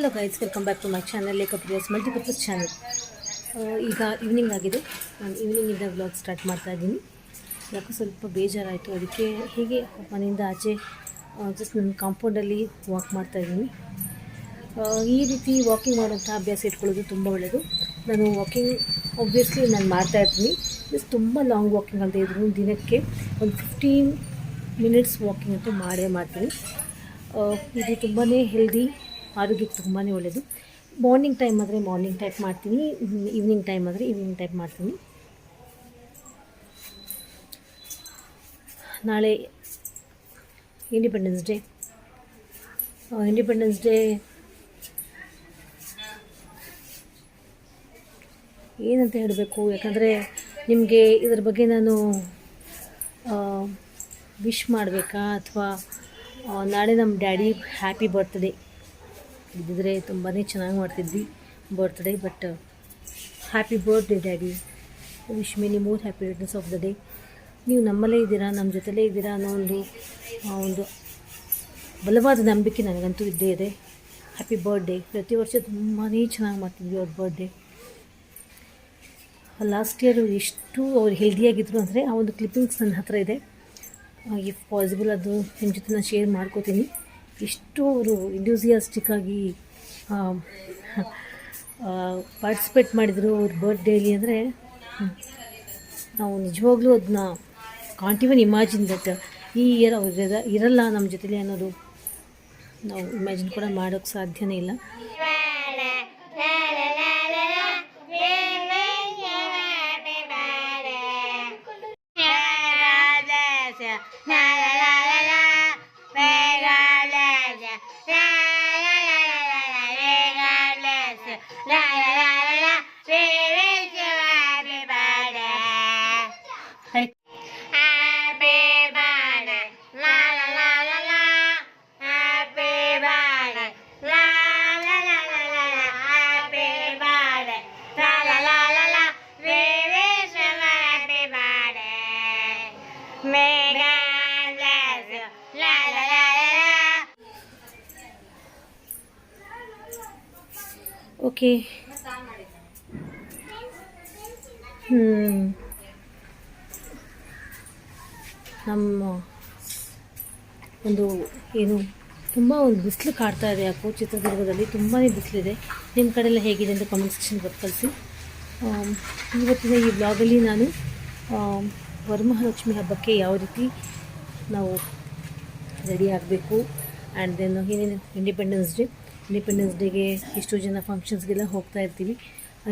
Hello guys welcome back to my channel up Priya's multipurpose channel ಈಗ evening ಆಗಿದೆ. ನಾನು ಈವ್ನಿಂಗಿಂದ vlog start ಮಾಡ್ತಾ ಇದ್ದೀನಿ. ಯಾಕೋ ಸ್ವಲ್ಪ ಬೇಜಾರಾಯಿತು. ಅದಕ್ಕೆ ಹೀಗೆ ಮನೆಯಿಂದ ಆಚೆ ಜಸ್ಟ್ ನನ್ನ ಕಾಂಪೌಂಡಲ್ಲಿ ವಾಕ್ ಮಾಡ್ತಾ ಇದ್ದೀನಿ. ಈ ರೀತಿ ವಾಕಿಂಗ್ ಮಾಡುವಂಥ ಅಭ್ಯಾಸ ಇಟ್ಕೊಳ್ಳೋದು ತುಂಬ ಒಳ್ಳೆಯದು ನಾನು ವಾಕಿಂಗ್ ಒಬ್ವಿಯಸ್ಲಿ ನಾನು ಮಾಡ್ತಾ ಇರ್ತೀನಿ. ಜಸ್ಟ್ ತುಂಬ ಲಾಂಗ್ ವಾಕಿಂಗ್ ಅಂತ ಇದ್ರು ದಿನಕ್ಕೆ ಒಂದು ಫಿಫ್ಟೀನ್ ಮಿನಿಟ್ಸ್ ವಾಕಿಂಗ್ ಅಂತೂ ಮಾಡೇ ಮಾಡ್ತೀನಿ. ಇದು ತುಂಬಾ ಹೆಲ್ದಿ ಆರೋಗ್ಯಕ್ಕೆ ತುಂಬಾ ಒಳ್ಳೆಯದು ಮಾರ್ನಿಂಗ್ ಟೈಮ್ ಆದರೆ ಮಾರ್ನಿಂಗ್ ಟೈಪ್ ಮಾಡ್ತೀನಿ ಈವ್ನಿಂಗ್ ಟೈಮ್ ಆದರೆ ಈವ್ನಿಂಗ್ ಟೈಪ್ ಮಾಡ್ತೀನಿ. ನಾಳೆ ಇಂಡಿಪೆಂಡೆನ್ಸ್ ಡೇ ಇಂಡಿಪೆಂಡೆನ್ಸ್ ಡೇ ಏನಂತ ಹೇಳಬೇಕು? ಯಾಕಂದರೆ ನಿಮಗೆ ಇದ್ರ ಬಗ್ಗೆ ನಾನು ವಿಶ್ ಮಾಡಬೇಕಾ? ಅಥವಾ ನಾಳೆ ನಮ್ಮ ಡ್ಯಾಡಿ ಹ್ಯಾಪಿ ಬರ್ತ್ಡೇ ಇದ್ದಿದ್ರೆ ತುಂಬಾ ಚೆನ್ನಾಗಿ ಮಾಡ್ತಿದ್ವಿ birthday but happy birthday daddy wish many more happy returns of the day ನೀವು ನಮ್ಮಲ್ಲೇ ಇದ್ದೀರಾ ನಮ್ಮ ಜೊತೆಲೇ ಇದ್ದೀರಾ ಅನ್ನೋ ಒಂದು ಒಂದು ಬಲವಾದ ನಂಬಿಕೆ ನನಗಂತೂ ಇದ್ದೇ ಇದೆ. ಹ್ಯಾಪಿ ಬರ್ಡೇ ಪ್ರತಿ ವರ್ಷ ತುಂಬಾ ಚೆನ್ನಾಗಿ ಮಾಡ್ತಿದ್ವಿ ಅವ್ರ ಬರ್ಡೇ ಲಾಸ್ಟ್ ಇಯರು ಎಷ್ಟು ಅವ್ರು ಹೆಲ್ದಿಯಾಗಿದ್ದರು ಅಂದರೆ ಆ ಒಂದು ಕ್ಲಿಪ್ಪಿಂಗ್ಸ್ ನನ್ನ ಹತ್ರ ಇದೆ. ಇಫ್ ಪಾಸಿಬಲ್ ಅದು ನಿಮ್ಮ ಜೊತೆ ನಾನು ಶೇರ್ ಮಾಡ್ಕೋತೀನಿ. ಎಷ್ಟು ಅವರು ಇಂಡ್ಯೂಸಿಯಾಸ್ಟಿಕ್ಕಾಗಿ ಪಾರ್ಟಿಸಿಪೇಟ್ ಮಾಡಿದರು ಅವ್ರ ಬರ್ಡೇಲಿ ಅಂದರೆ, ನಾವು ನಿಜವಾಗ್ಲೂ ಅದನ್ನ ಕಾಂಟ್ ಇವನ್ ಇಮ್ಯಾಜಿನ್ ದಟ್ ಈ ಇಯರ್ ಅವ್ರಿಗೆ ಇರ- ಇರಲ್ಲ ನಮ್ಮ ಜೊತೆಲಿ ಅನ್ನೋದು ನಾವು ಇಮ್ಯಾಜಿನ್ ಕೂಡ ಮಾಡೋಕ್ಕೆ ಸಾಧ್ಯನೇ ಇಲ್ಲ. ಹ್ಞೂ ನಮ್ಮ ಒಂದು ಏನು, ತುಂಬ ಒಂದು ಬಿಸಿಲು ಕಾಡ್ತಾ ಇದೆ ಯಾಕೋ ಚಿತ್ರದುರ್ಗದಲ್ಲಿ ತುಂಬಾ ಬಿಸಿಲಿದೆ. ನಿಮ್ಮ ಕಡೆಯೆಲ್ಲ ಹೇಗಿದೆ ಅಂತ ಕಾಮೆಂಟ್ ಸೆಕ್ಷನ್ ಬರ್ಕಲ್ಸಿ ಇವತ್ತಿನ ಈ ಬ್ಲಾಗಲ್ಲಿ ನಾನು ವರಮಹಾಲಕ್ಷ್ಮಿ ಹಬ್ಬಕ್ಕೆ ಯಾವ ರೀತಿ ನಾವು ರೆಡಿ ಆಗಬೇಕು ಆ್ಯಂಡ್ ದೆನ್ ಏನೇನು ಇಂಡಿಪೆಂಡೆನ್ಸ್ ಡೇ ಇಂಡಿಪೆಂಡೆನ್ಸ್ ಡೇಗೆ ಎಷ್ಟೋ ಜನ ಫಂಕ್ಷನ್ಸ್ಗೆಲ್ಲ ಹೋಗ್ತಾ ಇರ್ತೀವಿ.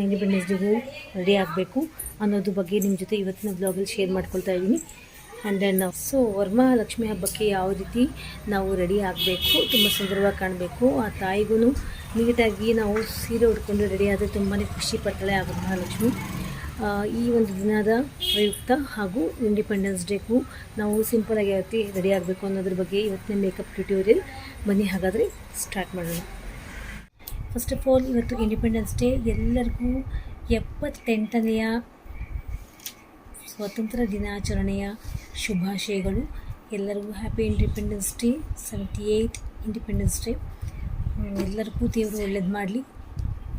ಇಂಡಿಪೆಂಡೆನ್ಸ್ ಡೇಗೆ ರೆಡಿ ಆಗಬೇಕು ಅನ್ನೋದ್ರ ಬಗ್ಗೆ ನಿಮ್ಮ ಜೊತೆ ಇವತ್ತಿನ ಬ್ಲಾಗಲ್ಲಿ ಶೇರ್ ಮಾಡ್ಕೊಳ್ತಾ ಇದ್ದೀನಿ. ಆ್ಯಂಡ್ ದೆನ್ ಸೊ ವರಮಹಾಲಕ್ಷ್ಮಿ ಹಬ್ಬಕ್ಕೆ ಯಾವ ರೀತಿ ನಾವು ರೆಡಿ ಆಗಬೇಕು, ತುಂಬ ಸುಂದರವಾಗಿ ಕಾಣಬೇಕು, ಆ ತಾಯಿಗೂ ನೀಟಾಗಿ ನಾವು ಸೀರೆ ಉಟ್ಕೊಂಡು ರೆಡಿ ಆದರೆ ತುಂಬಾ ಖುಷಿ ಪಡ್ತಾಳೆ ಆ ವರಮಹಾಲಕ್ಷ್ಮಿ ಈ ಒಂದು ದಿನದ ಪ್ರಯುಕ್ತ ಹಾಗೂ ಇಂಡಿಪೆಂಡೆನ್ಸ್ ಡೇಗೂ ನಾವು ಸಿಂಪಲಾಗಿ ಯಾವ ರೀತಿ ರೆಡಿ ಆಗಬೇಕು ಅನ್ನೋದ್ರ ಬಗ್ಗೆ ಇವತ್ತಿನ ಮೇಕಪ್ ಟ್ಯೂಟೋರಿಯಲ್ ಬನ್ನಿ, ಹಾಗಾದರೆ ಸ್ಟಾರ್ಟ್ ಮಾಡೋಣ. ಫಸ್ಟ್ ಆಫ್ ಆಲ್ ಇವತ್ತು ಇಂಡಿಪೆಂಡೆನ್ಸ್ ಡೇ ಎಲ್ಲರಿಗೂ ಎಪ್ಪತ್ತೆಂಟನೆಯ ಸ್ವಾತಂತ್ರ್ಯ ದಿನಾಚರಣೆಯ ಶುಭಾಶಯಗಳು. ಎಲ್ಲರಿಗೂ happy independence day seventy eight independence day ಎಲ್ಲರಿಗೂ ದೇವರು ಒಳ್ಳೇದು ಮಾಡಲಿ.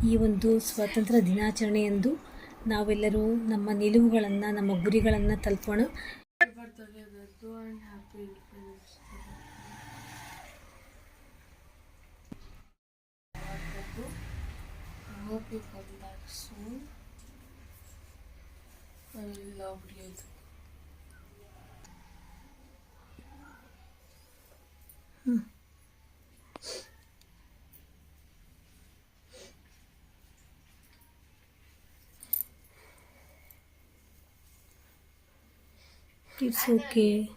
ಈ ಒಂದು ಸ್ವಾತಂತ್ರ್ಯ ದಿನಾಚರಣೆಯಂದು ನಾವೆಲ್ಲರೂ ನಮ್ಮ ನಿಲುವುಗಳನ್ನು, ನಮ್ಮ ಗುರಿಗಳನ್ನು ತಲುಪೋಣ. hope you come back soon. I love you. Hmm. It's okay.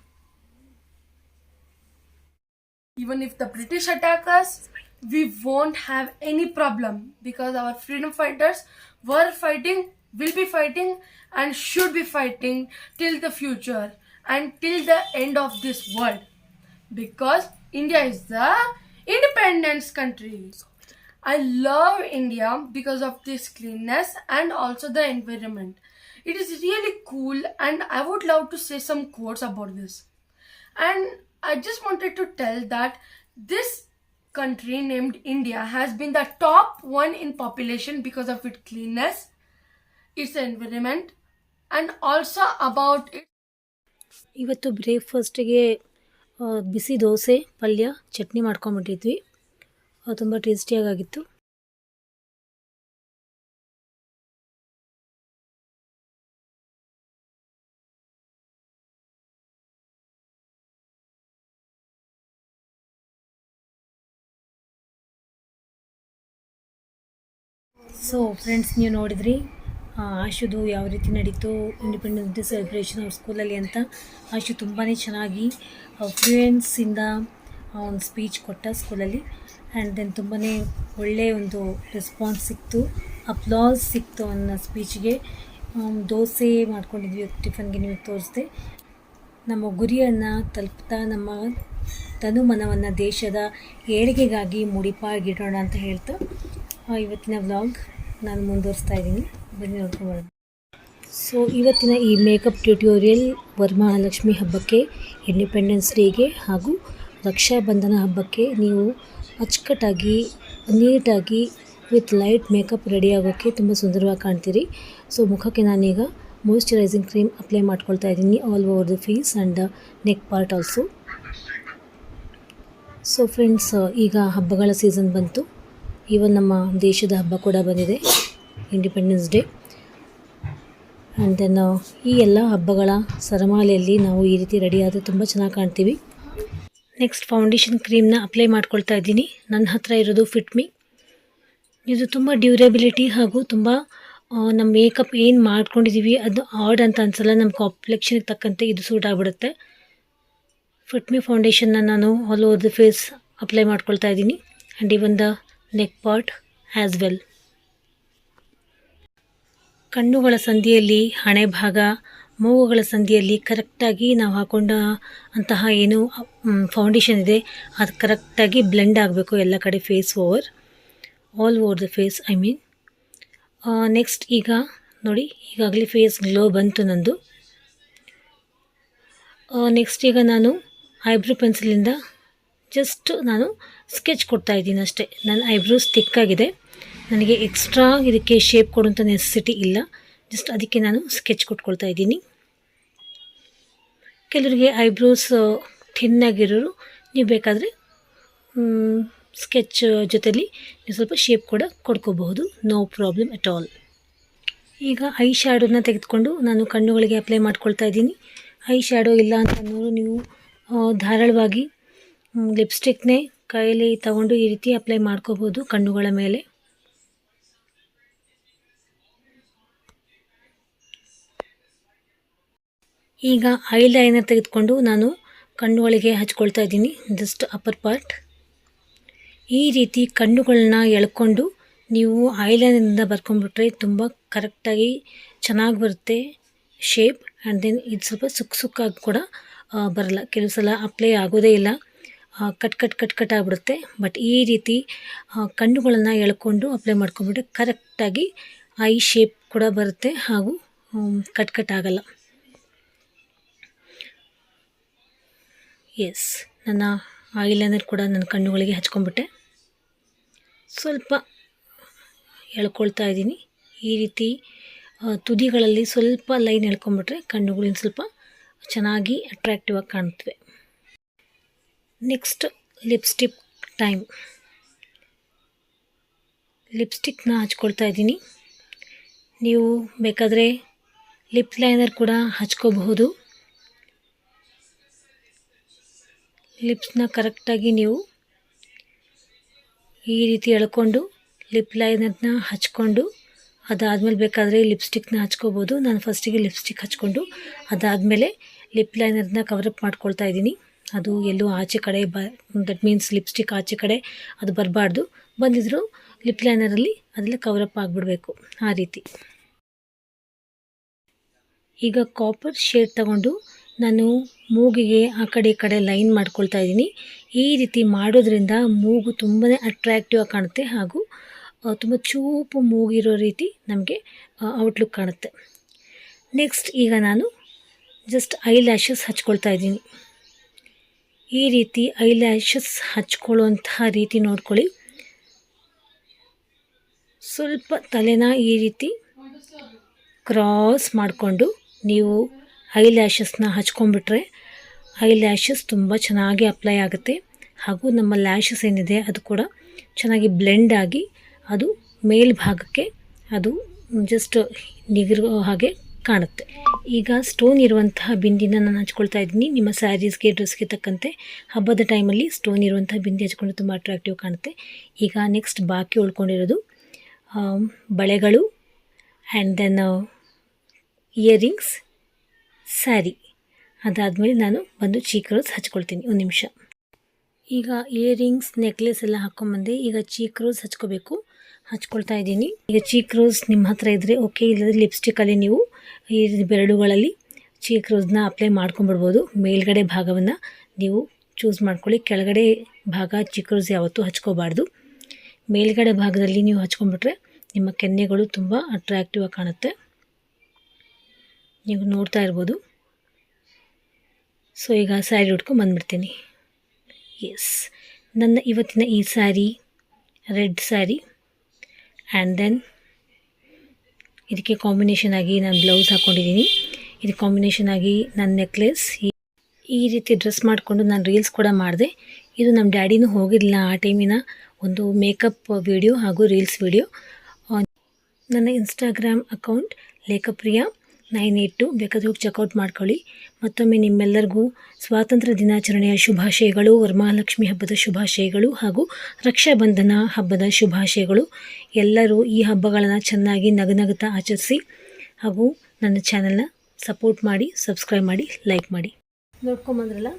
Even if the British attack us, we won't have any problem because our freedom fighters were fighting, will be fighting, and should be fighting till the future and till the end of this world. Because India is the independence country. I love India because of this cleanness and also the environment. It is really cool, and I would love to say some quotes about this. And I just wanted to tell that this country named India has been the top one in population because of its cleanness, its environment, and also about it. ಇವತ್ತು ಬ್ರೇಕ್ಫಾಸ್ಟಿಗೆ ಬಿಸಿ ದೋಸೆ ಪಲ್ಯ ಚಟ್ನಿ ಮಾಡ್ಕೊಂಬಿಟ್ಟಿದ್ವಿ ತುಂಬ ಟೇಸ್ಟಿಯಾಗಿತ್ತು so friends ನೀವು ನೋಡಿದ್ರಿ ಆಶುದು ಯಾವ ರೀತಿ ನಡೀತು independence day celebration ಅವ್ರ ಸ್ಕೂಲಲ್ಲಿ ಅಂತ. ಆಶು ತುಂಬಾ ಚೆನ್ನಾಗಿ ಫ್ಲೂಯೆನ್ಸಿಂದ ಒಂದು ಸ್ಪೀಚ್ ಕೊಟ್ಟ ಸ್ಕೂಲಲ್ಲಿ ಆ್ಯಂಡ್ ದೆನ್ ತುಂಬಾ ಒಳ್ಳೆಯ ಒಂದು ರೆಸ್ಪಾನ್ಸ್ ಸಿಕ್ತು ಅಪ್ಲಾಸ್ ಸಿಕ್ತು ಅನ್ನೋ ಸ್ಪೀಚ್ಗೆ ದೋಸೆ ಮಾಡ್ಕೊಂಡಿದ್ವಿ ಟಿಫನ್ಗೆ ನಿಮಗೆ ತೋರಿಸ್ದೆ. ನಮ್ಮ ಗುರಿಯನ್ನು ತಲುಪ್ತಾ ನಮ್ಮ ತನು ಮನವನ್ನು ದೇಶದ ಏಳಿಗೆಗಾಗಿ ಮುಡಿಪಾಗಿಡೋಣ ಅಂತ ಹೇಳ್ತಾ ಇವತ್ತಿನ ವ್ಲಾಗ್ ನಾನು ಮುಂದುವರಿಸ್ತಾ ಇದ್ದೀನಿ. ಬನ್ನಿ ನೋಡ್ಕೊಂಬರೋಣ. ಸೊ ಇವತ್ತಿನ ಈ ಮೇಕಪ್ ಟ್ಯೂಟೋರಿಯಲ್ ವರಮಹಾಲಕ್ಷ್ಮಿ ಹಬ್ಬಕ್ಕೆ ಇಂಡಿಪೆಂಡೆನ್ಸ್ ಡೇಗೆ ಹಾಗೂ ರಕ್ಷಾಬಂಧನ ಹಬ್ಬಕ್ಕೆ ನೀವು ಅಚ್ಚುಕಟ್ಟಾಗಿ, ನೀಟಾಗಿ ವಿತ್ ಲೈಟ್ ಮೇಕಪ್ ರೆಡಿ ಆಗೋಕ್ಕೆ ತುಂಬ ಸುಂದರವಾಗಿ ಕಾಣ್ತೀರಿ. ಸೊ ಮುಖಕ್ಕೆ ನಾನೀಗ ಮಾಯಿಶ್ಚರೈಸಿಂಗ್ ಕ್ರೀಮ್ ಅಪ್ಲೈ ಮಾಡ್ಕೊಳ್ತಾ ಇದ್ದೀನಿ all over the face and neck part also so friends ಈಗ ಹಬ್ಬಗಳ ಸೀಸನ್ ಬಂತು. ಇವನ್ ನಮ್ಮ ದೇಶದ ಹಬ್ಬ ಕೂಡ ಬಂದಿದೆ ಇಂಡಿಪೆಂಡೆನ್ಸ್ ಡೇ ಆ್ಯಂಡ್ ದೆನ್ ಈ ಎಲ್ಲ ಹಬ್ಬಗಳ ಸರಮಾಲೆಯಲ್ಲಿ ನಾವು ಈ ರೀತಿ ರೆಡಿ ಆದರೆ ತುಂಬ ಚೆನ್ನಾಗಿ ಕಾಣ್ತೀವಿ. ನೆಕ್ಸ್ಟ್ ಫೌಂಡೇಶನ್ ಕ್ರೀಮ್ನ ಅಪ್ಲೈ ಮಾಡ್ಕೊಳ್ತಾ ಇದ್ದೀನಿ. ನನ್ನ ಹತ್ರ ಇರೋದು ಫಿಟ್ಮಿ ಇದು ತುಂಬ ಡ್ಯೂರೆಬಿಲಿಟಿ ಹಾಗೂ ತುಂಬ ನಮ್ಮ ಮೇಕಪ್ ಏನು ಮಾಡ್ಕೊಂಡಿದ್ದೀವಿ ಅದು ಆಡ್ ಅಂತ ಅನ್ಸಲ್ಲ ನಮ್ಮ ಕಾಂಪ್ಲೆಕ್ಷನ್ಗೆ ತಕ್ಕಂತೆ ಇದು ಸೂಟ್ ಆಗಿಬಿಡುತ್ತೆ. ಫಿಟ್ಮಿ ಫೌಂಡೇಶನ್ನ ನಾನು all over the face apply ಮಾಡ್ಕೊಳ್ತಾ ಇದ್ದೀನಿ. And even the neck part as well ಕಣ್ಣುಗಳ ಸಂಧಿಯಲ್ಲಿ ಹಣೆ ಭಾಗ, ಮೂಗುಗಳ ಸಂಧಿಯಲ್ಲಿ ಕರೆಕ್ಟಾಗಿ ನಾವು ಹಾಕೊಂಡ ಅಂತಹ ಏನು ಫೌಂಡೇಶನ್ ಇದೆ. ಅದು ಕರೆಕ್ಟಾಗಿ ಬ್ಲೆಂಡ್ ಆಗಬೇಕು ಎಲ್ಲ ಕಡೆ face over all over the face I mean next ಈಗ ನೋಡಿ, ಈಗಾಗಲೇ ಫೇಸ್ ಗ್ಲೋ ಬಂತು ನಂದು. ನೆಕ್ಸ್ಟ್ ಈಗ ನಾನು ಐಬ್ರೋ ಪೆನ್ಸಿಲಿಂದ ಜಸ್ಟ್ ನಾನು ಸ್ಕೆಚ್ ಕೊಡ್ತಾ ಇದ್ದೀನಿ ಅಷ್ಟೇ. ನನ್ನ ಐಬ್ರೋಸ್ ತಿಕ್ಕಾಗಿದೆ ನನಗೆ ಎಕ್ಸ್ಟ್ರಾ ಇದಕ್ಕೆ ಶೇಪ್ ಕೊಡುವಂಥ ನೆಸೆಸಿಟಿ ಇಲ್ಲ. ಜಸ್ಟ್ ಅದಕ್ಕೆ ನಾನು ಸ್ಕೆಚ್ ಕೊಟ್ಕೊಳ್ತಾ ಇದ್ದೀನಿ. ಕೆಲವರಿಗೆ ಐಬ್ರೋಸ್ ಥಿನ್ನಾಗಿರೋರು ನೀವು ಬೇಕಾದರೆ ಸ್ಕೆಚ್ ಜೊತೆಲಿ ನೀವು ಸ್ವಲ್ಪ ಶೇಪ್ ಕೂಡ ಕೊಡ್ಕೋಬಹುದು. ನೋ ಪ್ರಾಬ್ಲಮ್ ಎಟ್ ಆಲ್ ಈಗ ಐ ಶ್ಯಾಡೋನ ತೆಗೆದುಕೊಂಡು ನಾನು ಕಣ್ಣುಗಳಿಗೆ ಅಪ್ಲೈ ಮಾಡ್ಕೊಳ್ತಾ ಇದ್ದೀನಿ. ಐ ಶ್ಯಾಡೋ ಇಲ್ಲ ಅಂತ ಅನ್ನೋರು ನೀವು ಧಾರಾಳವಾಗಿ ಲಿಪ್ಸ್ಟಿಕ್ನೇ ಕೈಯಲ್ಲಿ ತಗೊಂಡು ಈ ರೀತಿ ಅಪ್ಲೈ ಮಾಡ್ಕೋಬೋದು ಕಣ್ಣುಗಳ ಮೇಲೆ. ಈಗ ಐ ಲೈನರ್ ತೆಗೆದುಕೊಂಡು ನಾನು ಕಣ್ಣುಗಳಿಗೆ ಹಚ್ಕೊಳ್ತಾ ಇದ್ದೀನಿ ಜಸ್ಟ್ ಅಪ್ಪರ್ ಪಾರ್ಟ್ ಈ ರೀತಿ ಕಣ್ಣುಗಳನ್ನ ಎಳ್ಕೊಂಡು ನೀವು ಐಲೈನರಿಂದ ಬರ್ಕೊಂಡ್ಬಿಟ್ರೆ ತುಂಬ ಕರೆಕ್ಟಾಗಿ ಚೆನ್ನಾಗಿ ಬರುತ್ತೆ ಶೇಪ್ ಆ್ಯಂಡ್ ದೆನ್ ಇದು ಸ್ವಲ್ಪ ಸುಕ್ಕ ಸುಕ್ಕಾಗಿ ಕೂಡ ಬರಲ್ಲ. ಕೆಲವು ಸಲ ಅಪ್ಲೈ ಆಗೋದೇ ಇಲ್ಲ. ಕಟ್ ಕಟ್ ಕಟ್ ಕಟ್ ಆಗಿಬಿಡುತ್ತೆ. ಬಟ್ ಈ ರೀತಿ ಕಣ್ಣುಗಳನ್ನು ಎಳ್ಕೊಂಡು ಅಪ್ಲೈ ಮಾಡ್ಕೊಂಡ್ಬಿಟ್ರೆ ಕರೆಕ್ಟಾಗಿ ಐ ಶೇಪ್ ಕೂಡ ಬರುತ್ತೆ ಹಾಗೂ ಕಟ್ ಕಟ್ ಆಗಲ್ಲ. ಎಸ್ ನನ್ನ ಐಲೈನರ್ ಕೂಡ ನನ್ನ ಕಣ್ಣುಗಳಿಗೆ ಹಚ್ಕೊಂಬಿಟ್ಟೆ ಸ್ವಲ್ಪ ಎಳ್ಕೊಳ್ತಾ ಇದ್ದೀನಿ. ಈ ರೀತಿ ತುದಿಗಳಲ್ಲಿ ಸ್ವಲ್ಪ ಲೈನ್ ಎಳ್ಕೊಂಬಿಟ್ರೆ ಕಣ್ಣುಗಳಿಂದ ಸ್ವಲ್ಪ ಚೆನ್ನಾಗಿ ಅಟ್ರಾಕ್ಟಿವ್ ಆಗಿ ಕಾಣ್ತವೆ ನೆಕ್ಸ್ಟ್ ಲಿಪ್ಸ್ಟಿಕ್ ಟೈಮ್ ಲಿಪ್ಸ್ಟಿಕ್ನ ಹಚ್ಕೊಳ್ತಾ ಇದ್ದೀನಿ. ನೀವು ಬೇಕಾದರೆ ಲಿಪ್ ಲೈನರ್ ಕೂಡ ಹಚ್ಕೋಬಹುದು. ಲಿಪ್ಸ್ನ ಕರೆಕ್ಟಾಗಿ ನೀವು ಈ ರೀತಿ ಎಳ್ಕೊಂಡು ಲಿಪ್ ಲೈನರ್ನ ಹಚ್ಕೊಂಡು ಅದಾದಮೇಲೆ ಬೇಕಾದರೆ ಲಿಪ್ಸ್ಟಿಕ್ನ ಹಚ್ಕೋಬೋದು ನಾನು ಫಸ್ಟಿಗೆ ಲಿಪ್ಸ್ಟಿಕ್ ಹಚ್ಕೊಂಡು ಅದಾದಮೇಲೆ ಲಿಪ್ ಲೈನರ್ನ ಕವರಪ್ ಮಾಡ್ಕೊಳ್ತಾ ಇದ್ದೀನಿ. ಅದು ಎಲ್ಲೂ ಆಚೆ ಕಡೆ ಬ ದಟ್ ಮೀನ್ಸ್ ಲಿಪ್ಸ್ಟಿಕ್ ಆಚೆ ಕಡೆ ಅದು ಬರಬಾರ್ದು. ಬಂದಿದ್ರು ಲಿಪ್ ಲೈನರಲ್ಲಿ ಅದೆಲ್ಲ ಕವರಪ್ ಆಗಿಬಿಡಬೇಕು ಆ ರೀತಿ. ಈಗ ಕಾಪರ್ ಶೇಡ್ ತಗೊಂಡು ನಾನು ಮೂಗಿಗೆ ಆ ಕಡೆ ಈ ಕಡೆ ಲೈನ್ ಮಾಡ್ಕೊಳ್ತಾ ಇದ್ದೀನಿ. ಈ ರೀತಿ ಮಾಡೋದ್ರಿಂದ ಮೂಗು ತುಂಬಾ ಅಟ್ರ್ಯಾಕ್ಟಿವ್ ಆಗಿ ಕಾಣುತ್ತೆ ಹಾಗೂ ತುಂಬ ಚೂಪು ಮೂಗಿರೋ ರೀತಿ ನಮಗೆ ಔಟ್ಲುಕ್ ಕಾಣುತ್ತೆ. ನೆಕ್ಸ್ಟ್ ಈಗ ನಾನು ಜಸ್ಟ್ ಐ ಲ್ಯಾಶಸ್ ಹಚ್ಕೊಳ್ತಾ ಇದ್ದೀನಿ. ಈ ರೀತಿ ಐ ಲ್ಯಾಶಸ್ ಹಚ್ಕೊಳ್ಳುವಂತಹ ರೀತಿ ನೋಡ್ಕೊಳ್ಳಿ. ಸ್ವಲ್ಪ ತಲೆನ ಈ ರೀತಿ ಕ್ರಾಸ್ ಮಾಡಿಕೊಂಡು ನೀವು ಐ ಲ್ಯಾಶಸ್ನ ಹಚ್ಕೊಂಡ್ಬಿಟ್ರೆ ಐ ಲ್ಯಾಶಸ್ ತುಂಬ ಚೆನ್ನಾಗಿ ಅಪ್ಲೈ ಆಗುತ್ತೆ. ಹಾಗೂ ನಮ್ಮ ಲ್ಯಾಶಸ್ ಏನಿದೆ ಅದು ಕೂಡ ಚೆನ್ನಾಗಿ ಬ್ಲೆಂಡ್ ಆಗಿ ಅದು ಮೇಲ್ಭಾಗಕ್ಕೆ ಅದು ಜಸ್ಟ್ ನಿಗಿರೋ ಹಾಗೆ ಕಾಣುತ್ತೆ. ಈಗ ಸ್ಟೋನ್ ಇರುವಂತಹ ಬಿಂದಿನ ನಾನು ಹಚ್ಕೊಳ್ತಾ ಇದ್ದೀನಿ. ನಿಮ್ಮ ಸ್ಯಾರೀಸ್ಗೆ ಡ್ರೆಸ್ಗೆ ತಕ್ಕಂತೆ ಹಬ್ಬದ ಟೈಮಲ್ಲಿ ಸ್ಟೋನ್ ಇರುವಂತಹ ಬಿಂದಿ ಹಚ್ಕೊಂಡು ತುಂಬ ಅಟ್ರಾಕ್ಟಿವ್ ಕಾಣುತ್ತೆ. ಈಗ ನೆಕ್ಸ್ಟ್ ಬಾಕಿ ಉಳ್ಕೊಂಡಿರೋದು ಬಳೆಗಳು ಆ್ಯಂಡ್ ದೆನ್ ಇಯರಿಂಗ್ಸ್ ಸ್ಯಾರಿ ಅದಾದಮೇಲೆ ನಾನು ಬಂದು ಚೀಕ್ ರೋಸ್ ಹಚ್ಕೊಳ್ತೀನಿ. ಒಂದು ನಿಮಿಷ. ಈಗ ಇಯರಿಂಗ್ಸ್ ನೆಕ್ಲೆಸ್ ಎಲ್ಲ ಹಾಕ್ಕೊಂಬಂದೆ ಈಗ ಚೀಕ್ ರೋಸ್ ಹಚ್ಕೋಬೇಕು. ಹಚ್ಕೊಳ್ತಾ ಇದ್ದೀನಿ. ಈಗ ಚೀಕ್ ರೋಸ್ ನಿಮ್ಮ ಹತ್ರ ಇದ್ದರೆ ಓಕೆ ಇಲ್ಲದ್ರೆ ಲಿಪ್ಸ್ಟಿಕ್ಕಲ್ಲಿ ನೀವು ಈ ಬೆರಳುಗಳಲ್ಲಿ ಚೀಕ್ ರೋಸ್ನ ಅಪ್ಲೈ ಮಾಡ್ಕೊಂಬಿಡ್ಬೋದು ಮೇಲ್ಗಡೆ ಭಾಗವನ್ನು ನೀವು ಚೂಸ್ ಮಾಡ್ಕೊಳ್ಳಿ. ಕೆಳಗಡೆ ಭಾಗ ಚೀಕ್ ರೋಸ್ ಯಾವತ್ತೂ ಹಚ್ಕೋಬಾರ್ದು. ಮೇಲ್ಗಡೆ ಭಾಗದಲ್ಲಿ ನೀವು ಹಚ್ಕೊಂಡ್ಬಿಟ್ರೆ ನಿಮ್ಮ ಕೆನ್ನೆಗಳು ತುಂಬ ಅಟ್ರಾಕ್ಟಿವ್ ಆಗಿ ಕಾಣುತ್ತೆ. ನೀವು ನೋಡ್ತಾ ಇರ್ಬೋದು. ಸೊ ಈಗ ಸ್ಯಾರಿ ಉಟ್ಕೊಂಡು ಬಂದ್ಬಿಡ್ತೀನಿ. ಎಸ್ ನನ್ನ ಇವತ್ತಿನ ಈ saree red saree and then ಇದಕ್ಕೆ ಕಾಂಬಿನೇಷನ್ ಆಗಿ ನಾನು ಬ್ಲೌಸ್ ಹಾಕ್ಕೊಂಡಿದ್ದೀನಿ ಇದಕ್ಕೆ ಕಾಂಬಿನೇಷನ್ ಆಗಿ ನನ್ನ ನೆಕ್ಲೆಸ್ ಈ ರೀತಿ ಡ್ರೆಸ್ ಮಾಡಿಕೊಂಡು ನಾನು ರೀಲ್ಸ್ ಕೂಡ ಮಾಡಿದೆ. ಇದು ನಮ್ಮ ಡ್ಯಾಡಿನೂ ಹೋಗಿರಲಿಲ್ಲ ಆ ಟೈಮಿನ ಒಂದು ಮೇಕಪ್ ವಿಡಿಯೋ ಹಾಗೂ ರೀಲ್ಸ್ ವಿಡಿಯೋ ನನ್ನ Instagram account Lekhapriya. Nine eight two ಬೇಕಾದ್ರೆ ಹೋಗಿ ಚೆಕ್ಔಟ್ ಮಾಡ್ಕೊಳ್ಳಿ. ಮತ್ತೊಮ್ಮೆ ನಿಮ್ಮೆಲ್ಲರಿಗೂ ಸ್ವಾತಂತ್ರ್ಯ ದಿನಾಚರಣೆಯ ಶುಭಾಶಯಗಳು, ವರಮಹಾಲಕ್ಷ್ಮಿ ಹಬ್ಬದ ಶುಭಾಶಯಗಳು ಹಾಗೂ ರಕ್ಷಾಬಂಧನ ಹಬ್ಬದ ಶುಭಾಶಯಗಳು. ಎಲ್ಲರೂ ಈ ಹಬ್ಬಗಳನ್ನು ಚೆನ್ನಾಗಿ ನಗನಗುತ್ತಾ ಆಚರಿಸಿ ಹಾಗೂ ನನ್ನ ಚಾನಲ್ನ ಸಪೋರ್ಟ್ ಮಾಡಿ ಸಬ್ಸ್ಕ್ರೈಬ್ ಮಾಡಿ ಲೈಕ್ ಮಾಡಿ. ನೋಡ್ಕೊಂಬಂದ್ರಲ್ಲ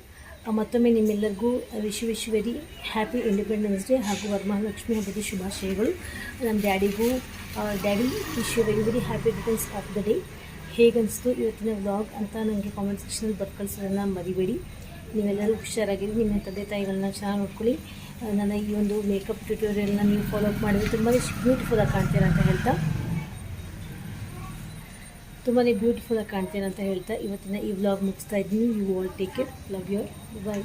ಮತ್ತೊಮ್ಮೆ ನಿಮ್ಮೆಲ್ಲರಿಗೂ wish wish very happy independence day ಹಾಗೂ ವರಮಹಾಲಕ್ಷ್ಮಿ ಹಬ್ಬದ ಶುಭಾಶಯಗಳು. ನಮ್ಮ ಡ್ಯಾಡಿಗೂ daddy wish very very happy returns of the day ಹೇಗನ್ನಿಸ್ತು ಇವತ್ತಿನ ವ್ಲಾಗ್ ಅಂತ ನನಗೆ ಕಾಮೆಂಟ್ ಸೆಕ್ಷನಲ್ಲಿ ಬರ್ಕಳಿಸೋದನ್ನು ಮರಿಬೇಡಿ. ನೀವೆಲ್ಲರೂ ಹುಷಾರಾಗಿರಿ ನಿಮ್ಮ ತಂದೆ ತಾಯಿಗಳನ್ನ ಚೆನ್ನಾಗಿ ನೋಡ್ಕೊಳ್ಳಿ. ನನ್ನ ಈ ಒಂದು ಮೇಕಪ್ ಟ್ಯೂಟೋರಿಯಲ್ನ ನೀವು ಫಾಲೋ ಅಪ್ ಮಾಡಿದ್ರೆ ತುಂಬಾ ಬ್ಯೂಟಿಫುಲ್ಲಾಗಿ ಕಾಣ್ತೀರಾ ಅಂತ ಹೇಳ್ತಾ. ತುಂಬಾ ಬ್ಯೂಟಿಫುಲ್ಲಾಗಿ ಕಾಣ್ತೀರಾ ಅಂತ ಹೇಳ್ತಾ. ಇವತ್ತಿನ ಈ ವ್ಲಾಗ್ ಮುಗಿಸ್ತಾ ಇದ್ದೀನಿ. You all take care love your bye